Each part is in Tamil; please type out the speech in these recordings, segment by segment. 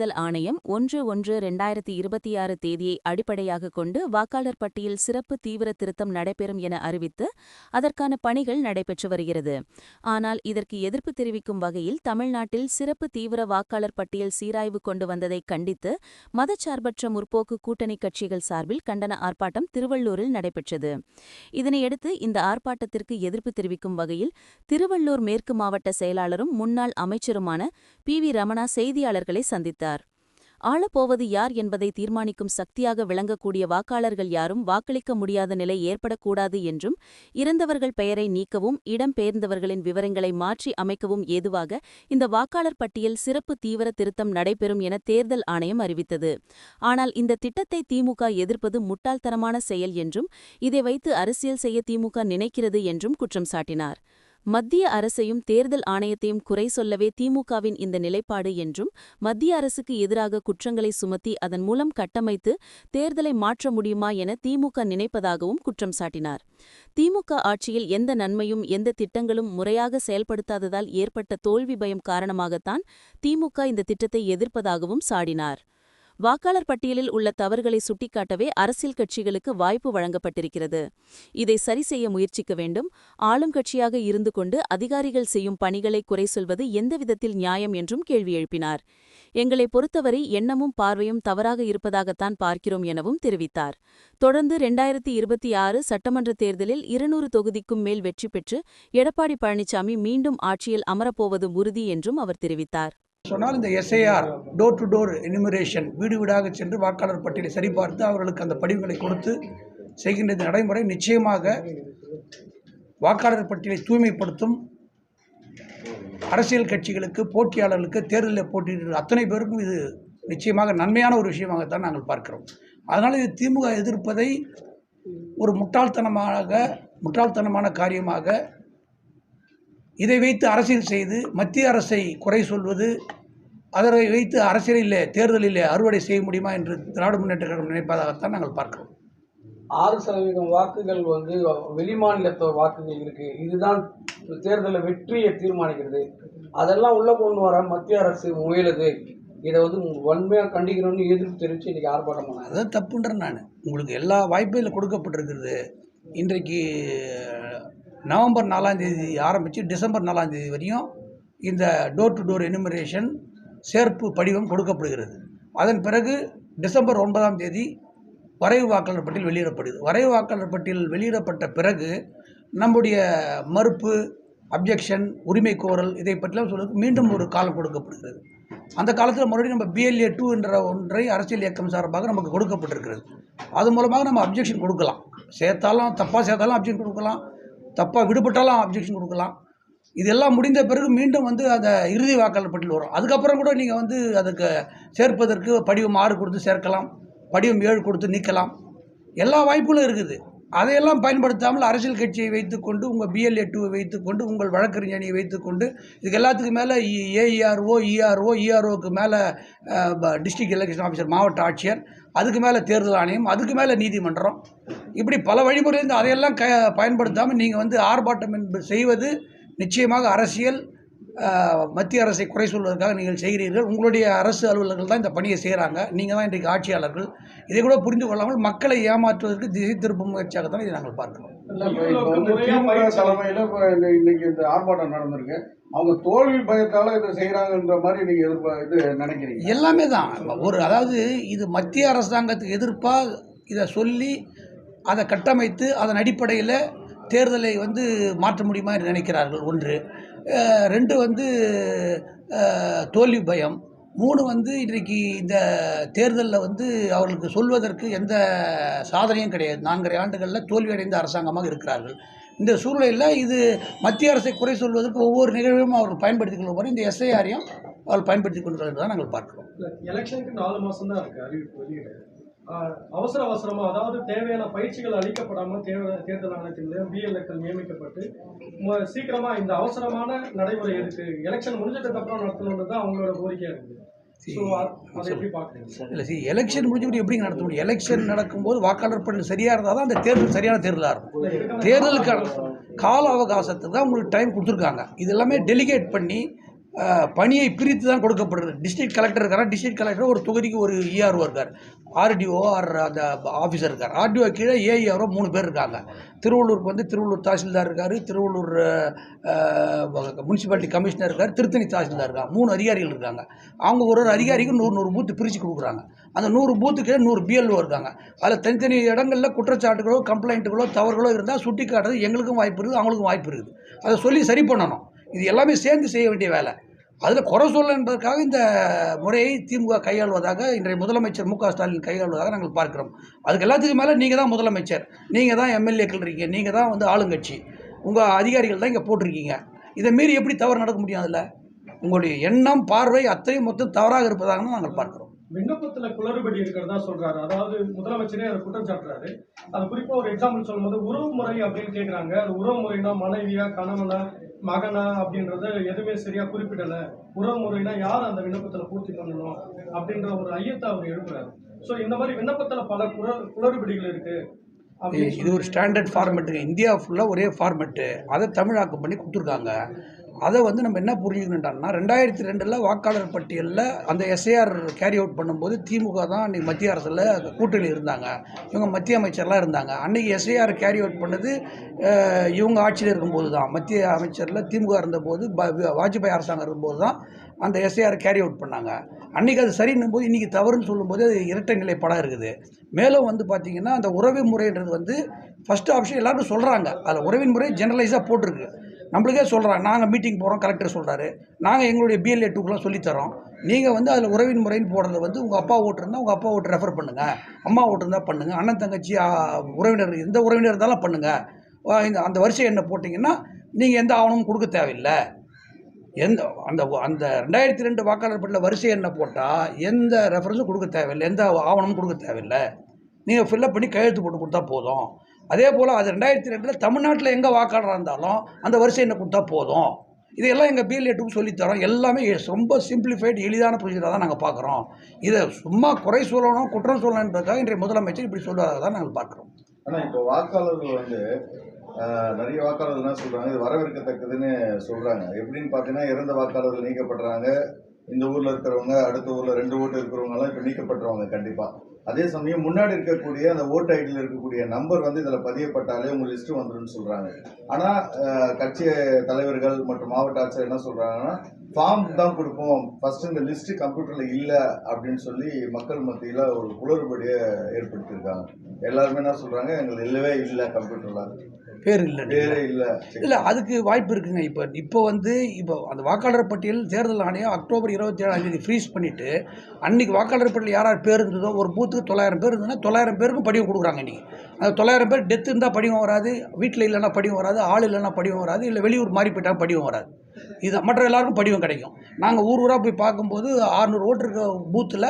தேர்தல் ஆணையம் ஒன்று ஒன்று இரண்டாயிரத்தி இருபத்தி ஆறு தேதியை அடிப்படையாக கொண்டு வாக்காளர் பட்டியல் சிறப்பு தீவிர திருத்தம் நடைபெறும் என அறிவித்து அதற்கான பணிகள் நடைபெற்று வருகிறது. ஆனால் இதற்கு எதிர்ப்பு தெரிவிக்கும் வகையில் தமிழ்நாட்டில் சிறப்பு தீவிர வாக்காளர் பட்டியல் சீராய்வு கொண்டு வந்ததை கண்டித்து மதச்சார்பற்ற முற்போக்கு கூட்டணி கட்சிகள் சார்பில் கண்டன ஆர்ப்பாட்டம் திருவள்ளூரில் நடைபெற்றது. இதனையடுத்து இந்த ஆர்ப்பாட்டத்திற்கு எதிர்ப்பு தெரிவிக்கும் வகையில் திருவள்ளூர் மேற்கு மாவட்ட செயலாளரும் முன்னாள் அமைச்சருமான பி வி ரமணா செய்தியாளர்களை சந்தித்தார். ஆளப்போவது யார் என்பதை தீர்மானிக்கும் சக்தியாக விளங்கக்கூடிய வாக்காளர்கள் யாரும் வாக்களிக்க முடியாத நிலை ஏற்படக்கூடாது என்றும் இறந்தவர்கள் பெயரை நீக்கவும் இடம்பெயர்ந்தவர்களின் விவரங்களை மாற்றி அமைக்கவும் ஏதுவாக இந்த வாக்காளர் பட்டியல் சிறப்பு தீவிர திருத்தம் நடைபெறும் என தேர்தல் ஆணையம் அறிவித்தது. ஆனால் இந்த திட்டத்தை திமுக எதிர்ப்பது முட்டாள்தனமான செயல் என்றும் இதை வைத்து அரசியல் செய்ய திமுக நினைக்கிறது என்றும் குற்றம் சாட்டினார். மத்திய அரசையும் தேர்தல் ஆணையத்தையும் குறை சொல்லவே திமுகவின் இந்த நிலைப்பாடு என்றும் மத்திய அரசுக்கு எதிராக குற்றங்களை சுமத்தி அதன் மூலம் கட்டமைத்து தேர்தலை மாற்ற முடியுமா என திமுக நினைப்பதாகவும் குற்றம் சாட்டினார். திமுக ஆட்சியில் எந்த நன்மையும் எந்த திட்டங்களும் முறையாக செயல்படுத்தாததால் ஏற்பட்ட தோல்வி பயம் காரணமாகத்தான் திமுக இந்த திட்டத்தை எதிர்ப்பதாகவும் சாடினார். வாக்காளர் பட்டியலில் உள்ள தவறுகளை சுட்டிக்காட்டவே அரசியல் கட்சிகளுக்கு வாய்ப்பு வழங்கப்பட்டிருக்கிறது. இதை சரி செய்ய முயற்சிக்க வேண்டும். ஆளும் கட்சியாக இருந்து கொண்டு அதிகாரிகள் செய்யும் பணிகளை குறை சொல்வது எந்த விதத்தில் நியாயம் என்றும் கேள்வி எழுப்பினார். எங்களை பொறுத்தவரை எண்ணமும் பார்வையும் தவறாக இருப்பதாகத்தான் பார்க்கிறோம் எனவும் தெரிவித்தார். தொடர்ந்து இரண்டாயிரத்தி இருபத்தி ஆறு சட்டமன்ற தேர்தலில் இருநூறு தொகுதிக்கும் மேல் வெற்றி பெற்று எடப்பாடி பழனிசாமி மீண்டும் ஆட்சியில் அமரப்போவது உறுதி என்றும் அவர் தெரிவித்தார். சொன்னால் இந்த SIR door to door enumeration வீடு வீடாக சென்று வாக்காளர் பட்டியலை சரிபார்த்து அவர்களுக்கு அந்த படிவுகளை கொடுத்து செய்கின்ற இந்த நடைமுறை. நிச்சயமாக வாக்காளர் பட்டியலை தூய்மைப்படுத்தும் அரசியல் கட்சிகளுக்கு போட்டியாளர்களுக்கு தேர்தலில் போட்டியிடுற அத்தனை பேருக்கும் இது நிச்சயமாக நன்மையான ஒரு விஷயமாகத்தான் நாங்கள் பார்க்கிறோம். அதனால் இது திமுக எதிர்ப்பதை ஒரு முட்டாள்தனமாக முட்டாள்தனமான காரியமாக இதை வைத்து அரசியல் செய்து மத்திய அரசை குறை சொல்வது அதனை வைத்து அரசியலில் தேர்தலில் அறுவடை செய்ய முடியுமா என்று திராவிட முன்னேற்ற கழகம் நினைப்பதாகத்தான் நாங்கள் பார்க்கிறோம். ஆறு சதவீதம் வாக்குகள் வந்து வெளிமாநிலத்தோ வாக்குகள் இருக்கு. இதுதான் தேர்தலில் வெற்றியை தீர்மானிக்கிறது. அதெல்லாம் உள்ள கொண்டு வர மத்திய அரசு முயலுது. இதை வந்து வன்மையாக கண்டிக்கணும்னு எதிர்ப்பு தெரிவித்து இன்னைக்கு ஆர்ப்பாட்டம் பண்ணாங்க. அதான் தப்புன்றேன் நான். உங்களுக்கு எல்லா வாய்ப்பும் இதில் கொடுக்கப்பட்டிருக்கிறது. இன்றைக்கு நவம்பர் நாலாம் தேதி ஆரம்பித்து டிசம்பர் நாலாம் தேதி வரையும் இந்த டோர் டு டோர் எனுமரேஷன் சேர்ப்பு படிவம் கொடுக்கப்படுகிறது. அதன் பிறகு டிசம்பர் ஒன்பதாம் தேதி வரைவு வாக்காளர் பட்டியல் வெளியிடப்படுகிறது வரைவு வாக்காளர் பட்டியல் வெளியிடப்பட்ட பிறகு நம்முடைய மறுப்பு அப்ஜெக்ஷன் உரிமை கோரல் இதை பற்றிலாம் சொல்லுறதுக்கு மீண்டும் ஒரு காலம் கொடுக்கப்படுகிறது. அந்த காலத்தில் மறுபடியும் நம்ம பிஎல்ஏ டூ என்ற ஒன்றை அரசியல் இயக்கம் சார்பாக நமக்கு கொடுக்கப்பட்டிருக்கிறது. அது மூலமாக நம்ம அப்ஜெக்ஷன் கொடுக்கலாம். சேர்த்தாலும் தப்பாக சேர்த்தாலும் அப்ஜெக்ஷன் கொடுக்கலாம். தப்பாக விடுபட்டாலும் அப்ஜெக்ஷன் கொடுக்கலாம். இதெல்லாம் முடிந்த பிறகு மீண்டும் வந்து அந்த இறுதி வாக்காளர் பட்டியல் வரும். அதுக்கப்புறம் கூட நீங்கள் வந்து அதுக்கு சேர்ப்பதற்கு படிவம் ஆறு கொடுத்து சேர்க்கலாம் படிவம் ஏழு கொடுத்து நீக்கலாம். எல்லா வாய்ப்புகளும் இருக்குது. அதையெல்லாம் பயன்படுத்தாமல் அரசியல் கட்சியை வைத்துக்கொண்டு உங்கள் பிஎல்ஏ டூவை வைத்துக்கொண்டு உங்கள் வழக்கறிஞனியை வைத்துக்கொண்டு இதுக்கு எல்லாத்துக்கும் மேலே ஏஇஆர்ஓ இஆர்ஓ இஆர்ஓக்கு மேலே டிஸ்ட்ரிக்ட் எலெக்ஷன் ஆஃபீஸர் மாவட்ட ஆட்சியர் அதுக்கு மேலே தேர்தல் ஆணையம் அதுக்கு மேலே நீதிமன்றம். இப்படி பல வழிமுறை அதையெல்லாம் க பயன்படுத்தாமல் நீங்கள் வந்து ஆர்ப்பாட்டம் என்பது செய்வது நிச்சயமாக அரசியல் மத்திய அரசை குறை சொல்வதற்காக நீங்கள் செய்கிறீர்கள். உங்களுடைய அரசு அலுவலர்கள் தான் இந்த பணியை செய்கிறாங்க நீங்கள் தான் இன்றைக்கு ஆட்சியாளர்கள். இதை கூட புரிந்து கொள்ளாமல் மக்களை ஏமாற்றுவதற்கு திசை திருப்பும் முயற்சியாகத்தான் இதை நாங்கள் பார்க்கிறோம். தலைமையில இன்னைக்கு இந்த ஆர்ப்பாட்டம் நடந்திருக்கு. அவங்க தோல்வி பயத்தால இதை செய்யறாங்கன்ற மாதிரி நீங்க எதிர்ப்பா இது நினைக்கிறீங்க? எல்லாமே தான். ஒரு அதாவது இது மத்திய அரசாங்கத்துக்கு எதிர்ப்பாக இதை சொல்லி அதை கட்டமைத்து அதன் அடிப்படையில் தேர்தலை வந்து மாற்ற முடியுமா என்று நினைக்கிறார்கள். ஒன்று ரெண்டு வந்து தோல்வி பயம். மூணு வந்து இன்றைக்கு இந்த தேர்தலில் வந்து அவர்களுக்கு சொல்வதற்கு எந்த சாதனையும் கிடையாது. நான்கரை ஆண்டுகளில் தோல்வியடைந்த அரசாங்கமாக இருக்கிறார்கள். இந்த சூழ்நிலையில் இது மத்திய அரசை குறை சொல்வதற்கு ஒவ்வொரு நிகழ்வையும் அவர்கள் பயன்படுத்திக் கொள்ளும் இந்த எஸ்ஐஆரையும் அவர்கள் பயன்படுத்திக் தான் நாங்கள் பார்க்கிறோம். எலெக்ஷனுக்கு நாலு மாதம் தான் இருக்குது அறிவிப்பு வெளியிட. அவசர அவசரமா அதாவது தேவையான பயிற்சிகள் அளிக்கப்படாம தேவை தேர்தல் ஆணையத்தின் பிஎல்ஏக்கள் நியமிக்கப்பட்டு மு- சீக்கிரமா இந்த அவசரமான நடைமுறை இருக்கு எலெக்ஷன் முடிஞ்சதுக்கு அப்புறம் நடத்தணும்னு தான் அவங்களோட கோரிக்கையா இருக்கு. ஸோ அதை எப்படி பாக்குறீங்க இல்லை சரி எலெக்ஷன் முடிஞ்சுட்டு எப்படி நடத்த முடியும்? எலெக்ஷன் நடக்கும்போது வாக்காளர் பட்டியல் சரியாக இருந்தால் தான் அந்த தேர்தல் சரியான தேர்தலாக இருக்கும். தேர்தலுக்கான கால அவகாசத்துக்கு தான் உங்களுக்கு டைம் கொடுத்துருக்காங்க. இது எல்லாமே டெலிகேட் பண்ணி பணியை பிரித்து தான் கொடுக்கப்படுறது. டிஸ்ட்ரிக்ட் கலெக்டர் இருக்காரா? டிஸ்ட்ரிக்ட் கலெக்டர் ஒரு தொகுதிக்கு ஒரு இஆர்ஓ இருக்கார். ஆர்டிஓ ஆர் அந்த ஆஃபீஸர் இருக்கார். ஆர்டிஓ கீழே ஏஇஆர்ஓ மூணு பேர் இருக்காங்க. திருவள்ளூருக்கு வந்து திருவள்ளூர் தாசில்தார் இருக்கார். திருவள்ளூர் முனிசிபாலிட்டி கமிஷனர் இருக்கார். திருத்தணி தாசில்தார் இருக்காங்க. மூணு அதிகாரிகள் இருக்காங்க. அவங்க ஒரு ஒரு அதிகாரிக்கும் நூறு நூறு பூத்து பிரித்து கொடுக்குறாங்க. அந்த நூறு பூத்துக்கு நூறு பிஎல்ஓ இருக்காங்க. அதில் தனித்தனி இடங்களில் குற்றச்சாட்டுகளோ கம்ப்ளைண்ட்டுகளோ தவறுகளோ இருந்தால் சுட்டி காட்டுறது எங்களுக்கும் வாய்ப்பு இருக்குது அவங்களுக்கும் வாய்ப்பு இருக்குது. அதை சொல்லி சரி பண்ணணும். இது எல்லாமே சேர்ந்து செய்ய வேண்டிய வேலை. அதில் குறை சொல்ல என்பதற்காக இந்த முறையை திமுக கையாள்வதாக இன்றைய முதலமைச்சர் மு க ஸ்டாலின் கையாள்வதாக நாங்கள் பார்க்கிறோம். அதுக்கு எல்லாத்துக்கும் மேலே நீங்கள் தான் முதலமைச்சர். நீங்கள் தான் எம்எல்ஏக்கள் இருக்கீங்க. நீங்கள் தான் வந்து ஆளுங்கட்சி. உங்கள் அதிகாரிகள் தான் இங்கே போட்டிருக்கீங்க. இதை மீறி எப்படி தவறு நடக்க முடியும் அதில்? உங்களுடைய எண்ணம் பார்வை அத்தனை மொத்தம் தவறாக இருப்பதாக நாங்கள் பார்க்கிறோம். விண்ணப்பத்தில் குளறுபடி இருக்கிறதா சொல்றாரு. அதாவது முதலமைச்சரே அதை குற்றம் சாட்டுறாரு. அது குறிப்பா ஒரு எக்ஸாம்பிள் சொல்லும்போது உறவு முறை அப்படின்னு கேட்குறாங்க அது உறவு முறைனா மனைவியா கணவனா மகனா அப்படின்றத எதுவுமே சரியா குறிப்பிடல. உறவுமுறைனா யார் அந்த விண்ணப்பத்துல பூர்த்தி பண்ணணும் அப்படின்ற ஒரு ஐயத்தை அவர் எழுப்புறாரு. ஸோ இந்த மாதிரி விண்ணப்பத்துல பல குற குளறுபடிகள் இருக்கு. இது இது ஒரு ஸ்டாண்டர்ட் ஃபார்மெட்டுங்க இந்தியா ஃபுல்லாக ஒரே ஃபார்மெட்டு அதை தமிழாக்கம் பண்ணி கொடுத்துருக்காங்க. அதை வந்து நம்ம என்ன புரிஞ்சுக்கணும்னா ரெண்டாயிரத்தி ரெண்டில் வாக்காளர் பட்டியலில் அந்த எஸ்ஏஆர் கேரி அவுட் பண்ணும்போது திமுக தான் அன்றைக்கி மத்திய அரசில் கூட்டணி இருந்தாங்க. இவங்க மத்திய அமைச்சர்லாம் இருந்தாங்க. அன்றைக்கி எஸ்ஏஆர் கேரி அவுட் பண்ணது இவங்க ஆட்சியில் இருக்கும்போது தான். மத்திய அமைச்சரில் திமுக இருந்தபோது வாஜ்பாய் அரசாங்கம் இருக்கும்போது தான் அந்த எஸ்ஏஆர் கேரி அவுட் பண்ணாங்க. அன்றைக்கி அது சரின்னும் போது இன்றைக்கி தவறுன்னு சொல்லும்போது அது இரட்டை நிலைப்படம் இருக்குது. மேலும் வந்து பார்த்திங்கன்னா அந்த உறவு முறைன்றது வந்து ஃபஸ்ட்டு ஆப்ஷன் எல்லோரும் சொல்கிறாங்க அதில் உறவின் முறை ஜெனரலைஸாக போட்டிருக்கு. நம்மளுக்கே சொல்கிறாங்க நாங்கள் மீட்டிங் போகிறோம் கலெக்டர் சொல்கிறாரு நாங்கள் எங்களுடைய பிஎல்ஏ டூக்கெலாம் சொல்லித்தரோம். நீங்கள் வந்து அதில் உறவின் முறைன்னு போடுறது வந்து உங்கள் அப்பா ஓட்டு இருந்தால் உங்கள் அப்பா ஓட்டு ரெஃபர் பண்ணுங்கள் அம்மா ஓட்டு இருந்தால் பண்ணுங்கள் அண்ணன் தங்கச்சி உறவினர் எந்த உறவினர் இருந்தாலும் பண்ணுங்கள் இந்த அந்த வரிசை என்ன போட்டிங்கன்னா நீங்கள் எந்த ஆவணமும் கொடுக்க தேவையில்லை. எந்த அந்த அந்த ரெண்டாயிரத்தி ரெண்டு வாக்காளர் பட்டியல வரிசை என்ன போட்டால் எந்த ரெஃபரன்ஸும் கொடுக்க தேவையில்லை. எந்த ஆவணமும் கொடுக்க தேவையில்லை. நீங்கள் ஃபில்லப் பண்ணி கையெழுத்து போட்டு கொடுத்தா போதும். அதே போல் அது ரெண்டாயிரத்தி ரெண்டில் தமிழ்நாட்டில் எங்கே வாக்காளராக இருந்தாலும் அந்த வரிசை என்ன கொடுத்தா போதும்? இதையெல்லாம் எங்கள் பிஎல்ஏட்டுக்கு சொல்லித்தரோம் எல்லாமே ரொம்ப சிம்பிளிஃபைடு எளிதான ப்ரொசீஜராக தான் நாங்கள் பார்க்குறோம். இதை சும்மா குறை சொல்லணும் குற்றம் சொல்லணுன்றதுக்காக இன்றைய முதலமைச்சர் இப்படி சொல்வதாக தான் நாங்கள் பார்க்குறோம். ஆனால் இப்போ வாக்காளர்கள் வந்து நிறைய வாக்காளர்கள் என்ன சொல்கிறாங்க இது வரவேற்கத்தக்கதுன்னு சொல்கிறாங்க எப்படின்னு பார்த்தீங்கன்னா இறந்த வாக்காளர்கள் நீக்கப்படுறாங்க. இந்த ஊர்ல இருக்கிறவங்க அடுத்த ஊர்ல ரெண்டு ஓட்டு இருக்கிறவங்க எல்லாம் இப்போ நீக்கப்பட்டுருவாங்க கண்டிப்பா. அதே சமயம் முன்னாடி இருக்கக்கூடிய அந்த ஓட்டு ஐடியில் இருக்கக்கூடிய நம்பர் வந்து இதுல பதியப்பட்டாலே உங்க லிஸ்ட்டு வந்துருன்னு சொல்றாங்க. ஆனா கட்சி தலைவர்கள் மற்றும் மாவட்ட ஆட்சியர் என்ன சொல்றாங்கன்னா ஃபார்ம் தான் கொடுப்போம். ஃபர்ஸ்ட் இந்த லிஸ்ட் கம்ப்யூட்டர்ல இல்ல அப்படின்னு சொல்லி மக்கள் மத்தியில ஒரு குளறுபடியை ஏற்படுத்தியிருக்காங்க. எல்லாருமே என்ன சொல்றாங்க? எங்களுக்கு இல்லவே இல்லை கம்ப்யூட்டர்ல பேர் இல்லை. பேரே இல்ல. இல்லை அதுக்கு வாய்ப்பு இருக்குங்க. இப்போ இப்போ வந்து இப்போ அந்த வாக்காளர் பட்டியல் தேர்தல் ஆணையம் அக்டோபர் இருபத்தி ஏழாம் தேதி ஃப்ரீஸ் பண்ணிவிட்டு அன்றைக்கி வாக்காளர் பட்டியல் யார் யார் பேர் இருந்ததோ ஒரு பூத்துக்கு தொள்ளாயிரம் பேர் இருந்ததுன்னா தொள்ளாயிரம் பேருக்கும் படிவம் கொடுக்குறாங்க இன்றைக்கி தொள்ளாயிரம் பேர் டெத் இருந்தால் படிவம் வராது வீட்டில் இல்லைன்னா படிவம் வராது ஆள் இல்லைன்னா படிவம் வராது இல்லை வெளியூர் மாறி போயிட்டால் படிவம் வராது. இது மற்ற எல்லாருக்கும் படிவம் கிடைக்கும். நாங்கள் ஊர் ஊராக போய் பார்க்கும்போது ஆறுநூறு ஓட்டு இருக்க பூத்தில்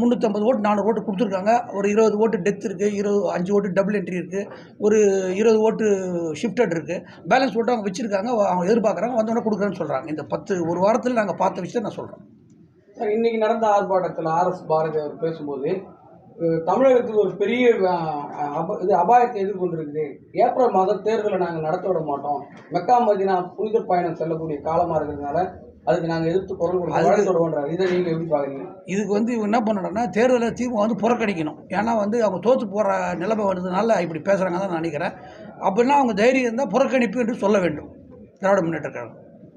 முந்நூற்றம்பது ஓட்டு நானூறு ஓட்டு கொடுத்துருக்காங்க. ஒரு இருபது ஓட்டு டெத் இருக்குது இருபது அஞ்சு ஓட்டு டபுள் என்ட்ரி இருக்குது ஒரு இருபது ஓட்டு ஷிஃப்டட் இருக்குது பேலன்ஸ் ஓட்டு அவங்க வச்சுருக்காங்க அவங்க எதிர்பார்க்குறாங்க வந்தோடனே கொடுக்குறேன்னு சொல்கிறாங்க இந்த பத்து ஒரு வாரத்தில் நாங்கள் பார்த்த விஷயத்தை நான் சொல்கிறேன் சார், இன்றைக்கி நடந்த ஆர்ப்பாட்டத்தில் ஆர்எஸ் பாரதி அவர் பேசும்போது தமிழகத்துக்கு ஒரு பெரிய இது அபாயத்தை எதிர்கொண்டிருக்குது. ஏப்ரல் மாதம் தேர்தலை நாங்கள் நடத்த விட மாட்டோம். மெக்கா மதினா புனித பயணம் செல்லக்கூடிய காலமாக இருக்கிறதுனால அதுக்கு நாங்கள் எதிர்த்து குரல் விடுவோன்றாரு இதை நீங்கள் எப்படி பார்க்குறீங்க இதுக்கு வந்து இவங்க என்ன பண்ணணும்னா தேர்தலை திமுக வந்து புறக்கணிக்கணும். ஏன்னா வந்து அவங்க தோற்று போகிற நிலைமை வந்ததுனால இப்படி பேசுகிறாங்க தான் நான் நினைக்கிறேன். அப்படின்னா அவங்க தைரியம் இருந்தால் புறக்கணிப்பு என்று சொல்ல வேண்டும். திராவிட முன்னேற்ற கழகம்.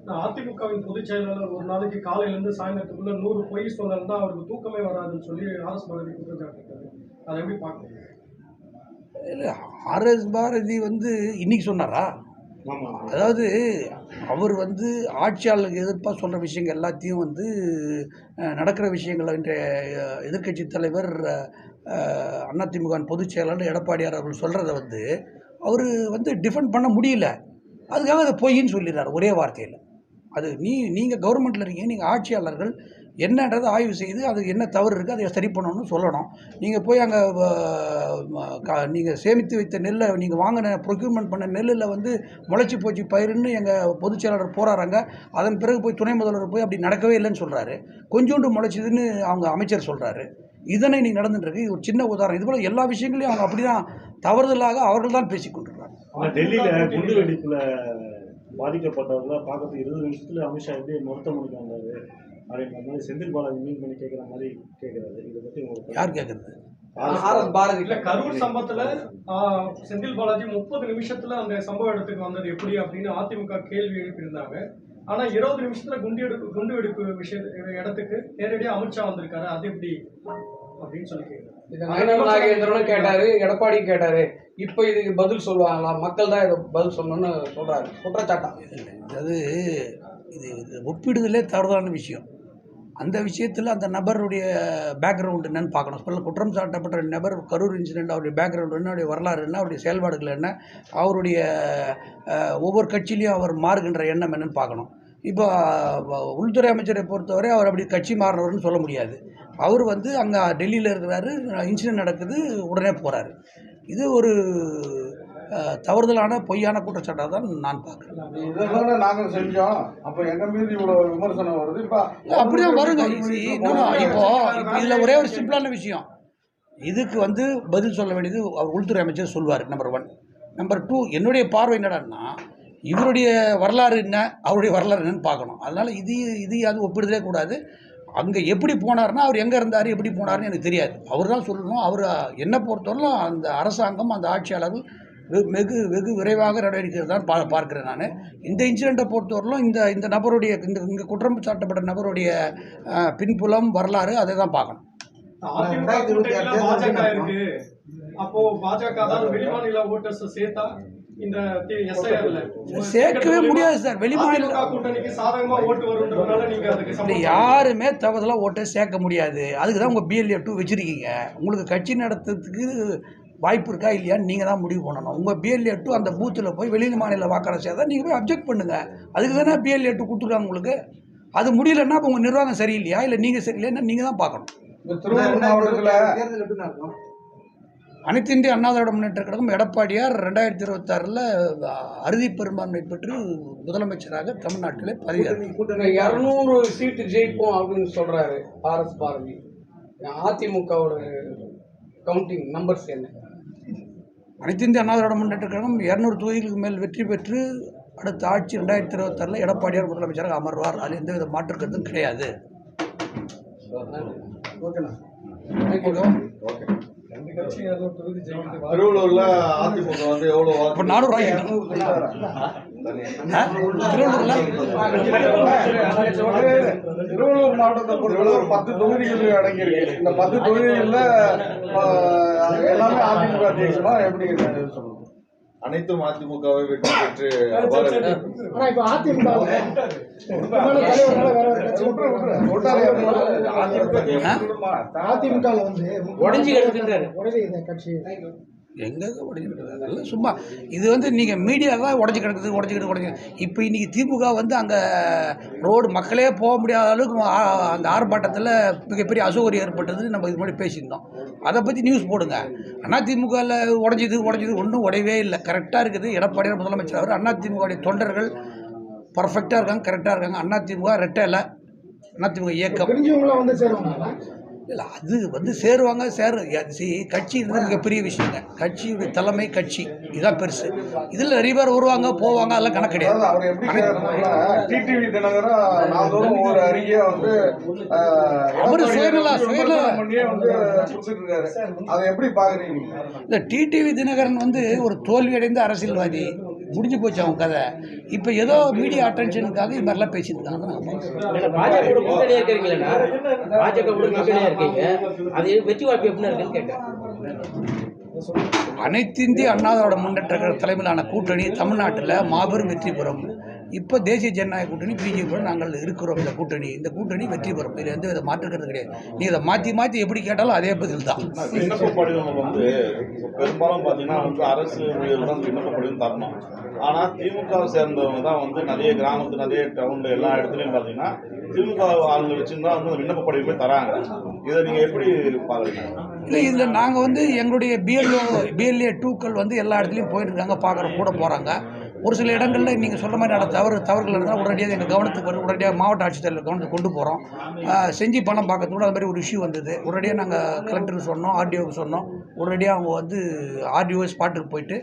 அதிமுகவின் பொதுச் செயலாளர் ஒரு நாளைக்கு காலையில இருந்து சாயந்தரத்துக்குள்ள நூறு பொய் சொன்னா அவருக்கு தூக்கமே வராதுன்னு சொல்லி ஆர்எஸ் பாரதி குற்றம் சாட்டிருக்காரு அதை எப்படி பார்க்கணும்? இல்லை ஆர்எஸ் பாரதி வந்து இன்னைக்கு சொன்னாரா? அதாவது அவர் வந்து ஆட்சியாளருக்கு எதிர்ப்பாக சொல்கிற விஷயங்கள் எல்லாத்தையும் வந்து நடக்கிற விஷயங்கள் இன்றைய எதிர்க்கட்சி தலைவர் அதிமுக பொதுச் செயலாளர் எடப்பாடியார் அவர்கள் சொல்கிறத வந்து அவர் வந்து டிஃபெண்ட் பண்ண முடியல. அதுக்காக அதை பொய்ன்னு சொல்லிடுறாரு ஒரே வார்த்தையில். அது நீ நீங்கள் கவர்மெண்ட்டில் இருக்கீங்க நீங்கள் ஆட்சியாளர்கள் என்னன்றதை ஆய்வு செய்து அதுக்கு என்ன தவறு இருக்குது அதை சரி பண்ணணும்னு சொல்லணும். நீங்கள் போய் அங்கே நீங்கள் சேமித்து வைத்த நெல்லை நீங்கள் வாங்கின ப்ரொக்யூர்மெண்ட் பண்ண நெல்லில் வந்து முளைச்சி போச்சு பயிருன்னு எங்கள் பொதுச் செயலாளர் போராடுறாங்க அதன் பிறகு போய் துணை முதல்வர் போய் அப்படி நடக்கவே இல்லைன்னு சொல்கிறாரு கொஞ்சோண்டு முளைச்சிதுன்னு அவங்க அமைச்சர் சொல்கிறாரு இதனை நீ நடந்துட்டுருக்கு இது ஒரு சின்ன உதாரணம். இது போல் எல்லா விஷயங்களையும் அவங்க அப்படி தான் தவறுதலாக அவர்கள் தான் பேசிக்கொண்டிருக்கிறாங்க டெல்லியில் குண்டு வெடிப்பில் பாதிக்கப்பட்டவர்களை பார்க்கறதுக்கு இருபது நிமிஷத்துல அமித்ஷா எப்படி மருத்துவமனைக்கு வந்தாரு அப்படின்ற மாதிரி செந்தில் பாலாஜி மீன் பண்ணி கேட்குற மாதிரி கேட்குறாரு இதை பற்றி உங்களுக்கு யார் கேட்குறது ஆர் எஸ் பாரதி இல்ல கரூர் சம்பவத்துல ஆஹ், செந்தில் பாலாஜி முப்பது நிமிஷத்துல அந்த சம்பவ இடத்துக்கு வந்தது எப்படி அப்படின்னு அதிமுக கேள்வி எழுப்பியிருந்தாங்க. ஆனா இருபது நிமிஷத்துல குண்டு எடுப்பு குண்டு வெடிப்பு விஷய இடத்துக்கு நேரடியா அமித்ஷா வந்திருக்காரு. அது எப்படி? அப்படின்னு சொல்லி கேட்டாரு எடப்பாடி கேட்டாரு. இப்போ இதுக்கு பதில் சொல்லுவாங்களா? மக்கள் தான் இதை பதில் சொல்லணும்னு சொல்கிறாரு குற்றச்சாட்டா? அது இது இது ஒப்பிடுதலே தவறுதான விஷயம். அந்த விஷயத்தில் அந்த நபருடைய பேக்ரவுண்ட் என்னன்னு பார்க்கணும். சொல்ல குற்றம் சாட்டப்பட்ட நபர் கரூர் இன்சிடென்ட் அவருடைய பேக்ரவுண்ட் என்ன அவருடைய வரலாறு என்ன அவருடைய செயல்பாடுகள் என்ன அவருடைய ஒவ்வொரு கட்சியிலையும் அவர் மாறுகின்ற எண்ணம் என்னன்னு பார்க்கணும். இப்போ உள்துறை அமைச்சரை பொறுத்தவரை அவர் அப்படி கட்சி மாறினவர்னு சொல்ல முடியாது. அவர் வந்து அங்கே டெல்லியில் இருக்கிறாரு இன்சிடென்ட் நடக்குது உடனே போகிறாரு இது ஒரு தவறுதலான பொய்யான குற்றச்சாட்டாக தான் நான் பார்க்குறேன். இதெல்லாம் நாங்க செஞ்சோம். அப்ப மீது இவ்வளவு விமர்சனம் வருது? இப்ப அப்படிதான் வருங்க. இப்போ இதில் ஒரே ஒரு சிம்பிளான விஷயம். இதுக்கு வந்து பதில் சொல்ல வேண்டியது அவர் உள்துறை அமைச்சர் சொல்வார் நம்பர் ஒன் நம்பர் டூ என்னுடைய பார்வை என்னடான்னா இவருடைய வரலாறு என்ன அவருடைய வரலாறு என்னன்னு பார்க்கணும். அதனால் இது இது அது ஒப்பிடுதலே கூடாது. அங்கே எப்படி போனார்னா அவர் எங்கே இருந்தார் எப்படி போனார்னு எனக்கு தெரியாது. அவர் தான் சொல்லணும் அவர் என்னை பொறுத்தவரையிலும் அந்த அரசாங்கம் அந்த ஆட்சியாளர்கள் வெகு வெகு விரைவாக நடவடிக்கை தான் பா பார்க்கிறேன் நான். இந்த இன்சிடெண்ட்டை பொறுத்தவரையிலும் இந்த இந்த நபருடைய இந்த இங்கே குற்றம் சாட்டப்பட்ட நபருடைய பின்புலம் வரலாறு அதை தான் பார்க்கணும். அப்போ பாஜக தான் வெளிமாநில ஓட்டர்ஸ் சேர்த்தா சேர்க்கவே முடியாது சார். வெளிமாநில யாருமே தவறுதலாக ஓட்டை சேர்க்க முடியாது. அதுக்கு தான் உங்கள் பிஎல்ஏ டூ வச்சுருக்கீங்க. உங்களுக்கு கட்சி நடத்துறதுக்கு வாய்ப்பு இருக்கா இல்லையான்னு நீங்கள் தான் முடிவு பண்ணணும். உங்கள் பிஎல்ஏ டூ அந்த பூத்தில் போய் வெளி மாநில வாக்காளர் சேர்த்தா நீங்கள் போய் அப்ஜெக்ட் பண்ணுங்கள் அதுக்கு தானே பிஎல்ஏ டூ கொடுத்துருக்காங்க உங்களுக்கு? அது முடியலன்னா அப்போ உங்கள் நிர்வாகம் சரியில்லையா? இல்லை நீங்கள் சரியில்லைன்னா நீங்கள் தான் பார்க்கணும். அனைத்து இந்திய அண்ணா திராவிட முன்னேற்ற கழகம் எடப்பாடியார் ரெண்டாயிரத்தி இருபத்தாறில் அறுதி பெரும்பான்மை பெற்று முதலமைச்சராக தமிழ்நாட்டிலே பதவியார் இரநூறு சீட்டு ஜெயிப்போம் அப்படின்னு சொல்றாரு ஆர் எஸ் பாரதி. அதிமுகவோட கவுண்டிங் நம்பர்ஸ் என்ன? அனைத்து இந்திய அண்ணா திராவிட முன்னேற்ற கழகம் இரநூறு தொகுதிகளுக்கு மேல் வெற்றி பெற்று அடுத்த ஆட்சி ரெண்டாயிரத்தி இருபத்தாறில் எடப்பாடியார் முதலமைச்சராக அமர்வார். அதில் எந்தவித மாற்று கருத்தும் கிடையாது. ஓகேவா? ரெண்டு திருவள்ளூர்ல அதிமுக வந்து எவ்வளவு இப்போ வாக்கு நானூறு ஆகிட்டோம் திருவள்ளூரில்? திருவள்ளூர் மாவட்டத்தை பொறுத்தவரை ஒரு பத்து தொகுதிகள் அடங்கியிருக்கு. இந்த பத்து தொகுதிகளில் எல்லாமே அதிமுக ஜெயிக்கணும் எப்படி சொல்லுங்க அனைத்தும் அதிமுகவை வெற்றி பெற்று அபார வெற்றி ஆனா இப்ப அதிமுக வந்து உடைஞ்சு கிடக்குன்றாரு. உடஞ்சி கட்சி எங்கெங்கே உடஞ்சி கிடக்குது அதெல்லாம் சும்மா இது வந்து நீங்கள் மீடியா தான் உடஞ்சி கிடக்குது உடஞ்சி கிடக்கு உடஞ்சி இப்போ இன்றைக்கி திமுக வந்து அங்கே ரோடு மக்களே போக முடியாத அளவுக்கு அந்த ஆர்ப்பாட்டத்தில் மிகப்பெரிய அசௌகரியம் ஏற்பட்டதுன்னு நம்ம இது முன்னாடி பேசியிருந்தோம். அதை பற்றி நியூஸ் போடுங்க. அண்ணா திமுகவில் உடஞ்சிது உடஞ்சிது ஒன்றும் உடையவே இல்லை. கரெக்டாக இருக்குது. எடப்பாடியார் முதலமைச்சர் அவர் அண்ணா திமுகவுடைய தொண்டர்கள் பர்ஃபெக்டாக இருக்காங்க கரெக்டாக இருக்காங்க. அண்ணா திமுக ரெட்டை இல்லை அண்ணா திமுக இயக்கம். வந்து இல்லை அது வந்து சேருவாங்க சேரு. கட்சி மிகப்பெரிய விஷயங்க. கட்சியுடைய தலைமை கட்சி. இதுதான் பெருசு. இதில் நிறைய பேர் வருவாங்க போவாங்க அதெல்லாம் கணக்கு கிடையாது. அவர் எப்படி டிடிவி தினகரன் நாள்தோறும் ஒவ்வொரு அறிக்கையை வந்து அவரு சுயநலா- சுயநல- அதை எப்படி பாக்குறீங்க? இந்த டிடிவி தினகரன் வந்து ஒரு தோல்வியடைந்த அரசியல்வாதி. முடிஞ்சு போச்சு அவன் கதை. இப்போ ஏதோ மீடியா அட்டென்ஷனுக்காக இது மாதிரிலாம் பேசிட்டு இருக்காங்க. நாங்க பார்க்கிறோம். பாஜக கூட கூட்டணியா இருக்கீங்களா பாஜக கூட கூட்டணியா இருக்கீங்க. அது வெற்றி வாய்ப்பு எப்படி இருக்குன்னு கேட்டேன். அனைத்து இந்திய அண்ணாதோட முன்னேற்ற தலைமையிலான கூட்டணி தமிழ்நாட்டில் மாபெரும் வெற்றி பெறும். இப்போ தேசிய ஜனநாயக கூட்டணி பிஜேபியோட நாங்கள் இருக்கிறோம் இந்த கூட்டணி. இந்த கூட்டணி வெற்றி பெறும். இதில் எந்த வித மாற்றுக்கிறது கிடையாது. நீ இதை மாற்றி மாற்றி எப்படி கேட்டாலும் அதே பதில் தான். வந்து பெரும்பாலும் பார்த்தீங்கன்னா வந்து அரசு ஊழியர்கள் தான் விண்ணப்ப படிவம் தரணும். ஆனால் திமுகவை சேர்ந்தவங்க தான் வந்து நிறைய கிராமத்து நிறைய டவுன்ல எல்லா இடத்துலையும் பார்த்தீங்கன்னா திமுக ஆளுங்க வச்சுருந்தா வந்து விண்ணப்ப படிவமே தராங்க. இதை நீங்கள் எப்படி பார்க்குறீங்க? இல்லை இதில் நாங்கள் வந்து எங்களுடைய பிஎல்ஓ பிஎல்ஏ டூக்கள் வந்து எல்லா இடத்துலையும் போயிட்டு இருக்காங்க பார்க்குற கூட போகிறாங்க ஒரு சில இடங்களில் நீங்கள் சொல்கிற மாதிரி நட தவறு தவறுகள் இருந்தால் உடனடியாக எங்கள் கவனத்துக்கு உடனடியாக மாவட்ட ஆட்சித்தலைவர் கவனத்துக்கு கொண்டு போகிறோம் செஞ்சு பணம் பார்க்கறதுக்கு அது மாதிரி ஒரு இஷ்யூ வந்தது. உடனடியாக நாங்கள் கலெக்டருக்கு சொன்னோம் ஆர்டிஓக்கு சொன்னோம். உடனடியாக அவங்க வந்து ஆர்டிஓ ஸ்பாட்டுக்கு போயிட்டு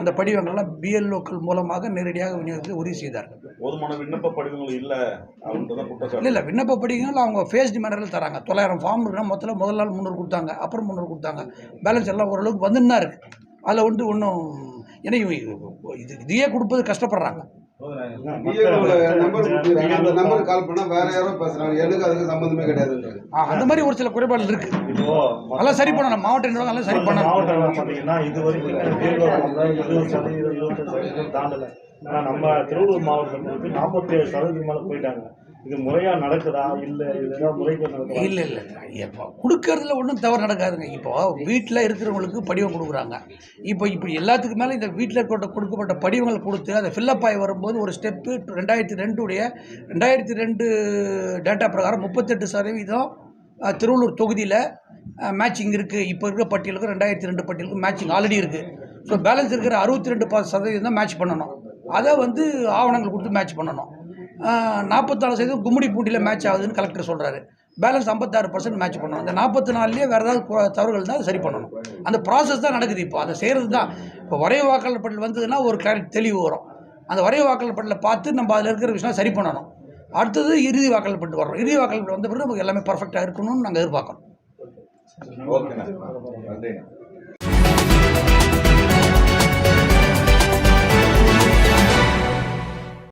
அந்த படிவங்கள்லாம் பிஎல்ஓக்கள் மூலமாக நேரடியாக விநியோகித்து உறுதி செய்தார்கள். போதுமான விண்ணப்ப படிவங்கள் இல்லை இல்லை இல்லை. விண்ணப்ப படிவங்கள் அவங்க ஃபேஸ்டு மேனரில் தராங்க. தொள்ளாயிரம் ஃபார்ம் இருக்குன்னா மொத்தத்தில் முதல் நாள் முந்நூறு கொடுத்தாங்க அப்புறம் முந்நூறு கொடுத்தாங்க. பேலன்ஸ் எல்லாம் ஓரளவுக்கு வந்துன்னு தான் இருக்குது அதில் வந்து ஒன்றும் ஏன்னா இவங்க இது இதையே கொடுப்பது கஷ்டப்படுறாங்க. அந்த நம்பருக்கு கால் பண்ணா வேற யாரோ பேசுறாங்க. எனக்கு அதுக்கு சம்பந்தமே கிடையாதுன்றாங்க ஆ, அந்த மாதிரி ஒரு சில குறைபாடுகள் இருக்குது அதெல்லாம் சரி பண்ணணும். மாவட்ட நிர்வாகம் எல்லாம் சரி பண்ணணும். மாவட்டம் நம்ம திருவள்ளூர் மாவட்டத்துக்கு நாற்பத்தி ஏழு சதவீதம் மேலே போயிட்டாங்க. இது முறையாக நடக்குதா? இல்லை இது ஏதாவது நடக்குதா? இல்லை இல்லை இப்போ கொடுக்கறதுல ஒன்றும் தவறு நடக்காதுங்க. இப்போ வீட்டில் இருக்கிறவங்களுக்கு படிவம் கொடுக்குறாங்க. இப்போ இப்படி எல்லாத்துக்கு மேலே இந்த வீட்டில் இருக்க கொடுக்கப்பட்ட படிவங்கள் கொடுத்து அதை ஃபில்லப் ஆகி வரும்போது ஒரு ஸ்டெப்பு ரெண்டாயிரத்தி ரெண்டுடைய ரெண்டாயிரத்தி ரெண்டு டேட்டா பிரகாரம் முப்பத்தெட்டு சதவீதம் திருவள்ளூர் தொகுதியில் மேட்சிங் இருக்குது இப்போ இருக்கிற பட்டியலுக்கு ரெண்டாயிரத்தி ரெண்டு பட்டியலுக்கு மேட்சிங் ஆல்ரெடி இருக்குது ஸோ பேலன்ஸ் இருக்கிற அறுபத்தி ரெண்டு சதவீதம் தான் மேட்ச் பண்ணணும். அதை வந்து ஆவணங்கள் கொடுத்து மேட்ச் பண்ணணும். நாற்பத்தாலு சதவீதம் கும்மிடி பூட்டியில் மேட்ச் ஆகுதுன்னு கலெக்டர் சொல்கிறாரு பேலன்ஸ் ஐம்பத்தாறு பர்சன்ட் மேட்ச் பண்ணணும். அந்த நாற்பத்தி நாலுலேயே வேறு ஏதாவது தவறுகள் தான் அதை சரி பண்ணணும். அந்த ப்ராசஸ் தான் நடக்குது இப்போ. அதை செய்கிறது தான். இப்போ வரைவு வாக்காளர் பட்டியல் வந்ததுன்னா ஒரு கிளாரிட்டி தெளிவு வரும். அந்த வரைவு வாக்காளர் பட்டியலை பார்த்து நம்ம அதில் இருக்கிற விஷயம் சரி பண்ணணும். அடுத்தது இறுதி வாக்காளர் பட்டு வரணும். இறுதி வாக்காளர் வந்த பிறகு நமக்கு எல்லாமே பர்ஃபெக்டாக இருக்கணும்னு நாங்கள் எதிர்பார்க்கறோம் ஓகேண்ணா நன்றிண்ணா